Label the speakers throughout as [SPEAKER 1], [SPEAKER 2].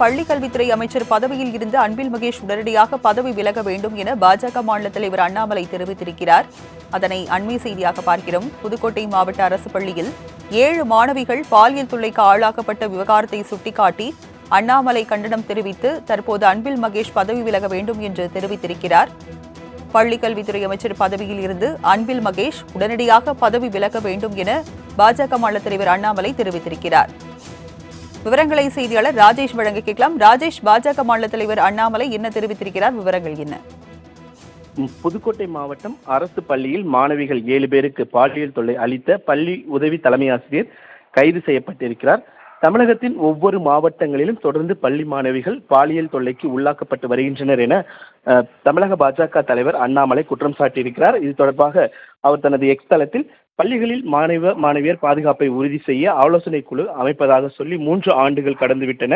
[SPEAKER 1] பள்ளிக்கல்வித்துறை அமைச்சர் பதவியில் இருந்து அன்பில் மகேஷ் உடனடியாக பதவி விலக வேண்டும் என பாஜக மாநில தலைவர் அண்ணாமலை தெரிவித்திருக்கிறார். அதனை அண்மை செய்தியாக பார்க்கிறோம். புதுக்கோட்டை மாவட்ட அரசு பள்ளியில் ஏழு மாணவிகள் பாலியல் தொல்லைக்கு ஆளாக்கப்பட்ட விவகாரத்தை சுட்டிக்காட்டி அண்ணாமலை கண்டனம் தெரிவித்து தற்போது அன்பில் மகேஷ் பதவி விலக வேண்டும் என்று தெரிவித்திருக்கிறார். பள்ளிக்கல்வித்துறை அமைச்சர் பதவியில் இருந்து அன்பில் மகேஷ் உடனடியாக பதவி விலக வேண்டும் என பாஜக மாநில தலைவர் அண்ணாமலை தெரிவித்திருக்கிறார். விவரங்களை செய்தியாளர் ராஜேஷ் வழங்க கேட்கலாம். ராஜேஷ் பாஜக மாநில தலைவர் அண்ணாமலை என்ன தெரிவித்திருக்கிறார்? விவரங்கள் என்ன?
[SPEAKER 2] புதுக்கோட்டை மாவட்டம் அரசு பள்ளியில் மாணவிகள் ஏழு பேருக்கு பாலியல் தொல்லை அளித்த பள்ளி உதவி தலைமை ஆசிரியர் கைது செய்யப்பட்டிருக்கிறார். தமிழகத்தின் ஒவ்வொரு மாவட்டங்களிலும் தொடர்ந்து பள்ளி மாணவிகள் பாலியல் தொல்லைக்கு உள்ளாக்கப்பட்டு வருகின்றனர் என தமிழக பாஜக தலைவர் அண்ணாமலை குற்றம் சாட்டியிருக்கிறார். இது தொடர்பாக அவர் தனது எக்ஸ் தளத்தில் பள்ளிகளில் மாணவ மாணவியர் பாதுகாப்பை உறுதி செய்ய ஆலோசனை குழு அமைப்பதாக சொல்லி மூன்று ஆண்டுகள் கடந்துவிட்டன.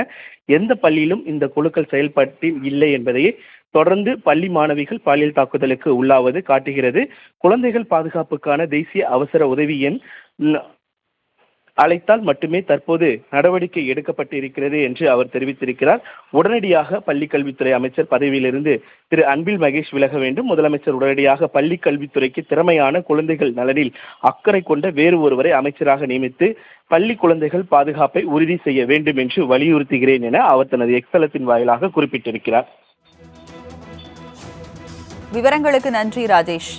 [SPEAKER 2] எந்த பள்ளியிலும் இந்த குழுக்கள் செயல்பட்டு இல்லை என்பதையே தொடர்ந்து பள்ளி மாணவிகள் பாலியல் தாக்குதலுக்கு உள்ளாவது காட்டுகிறது. குழந்தைகள் பாதுகாப்புக்கான தேசிய அவசர உதவி எண் அழைத்தால் மட்டுமே தற்போது நடவடிக்கை எடுக்கப்பட்டு இருக்கிறது என்று அவர் தெரிவித்திருக்கிறார். உடனடியாக பள்ளி கல்வித்துறை அமைச்சர் பதவியிலிருந்து திரு அன்பில் மகேஷ் விலக வேண்டும். முதலமைச்சர் உடனடியாக பள்ளி கல்வித்துறைக்கு திறமையான குழந்தைகள் நலனில் அக்கறை கொண்ட வேறு ஒருவரை அமைச்சராக நியமித்து பள்ளி குழந்தைகள் பாதுகாப்பை உறுதி செய்ய வேண்டும் என்று வலியுறுத்துகிறேன் என அவர் தனது எக்ஸலத்தின் வாயிலாக குறிப்பிட்டிருக்கிறார்.
[SPEAKER 1] விவரங்களுக்கு நன்றி ராஜேஷ்.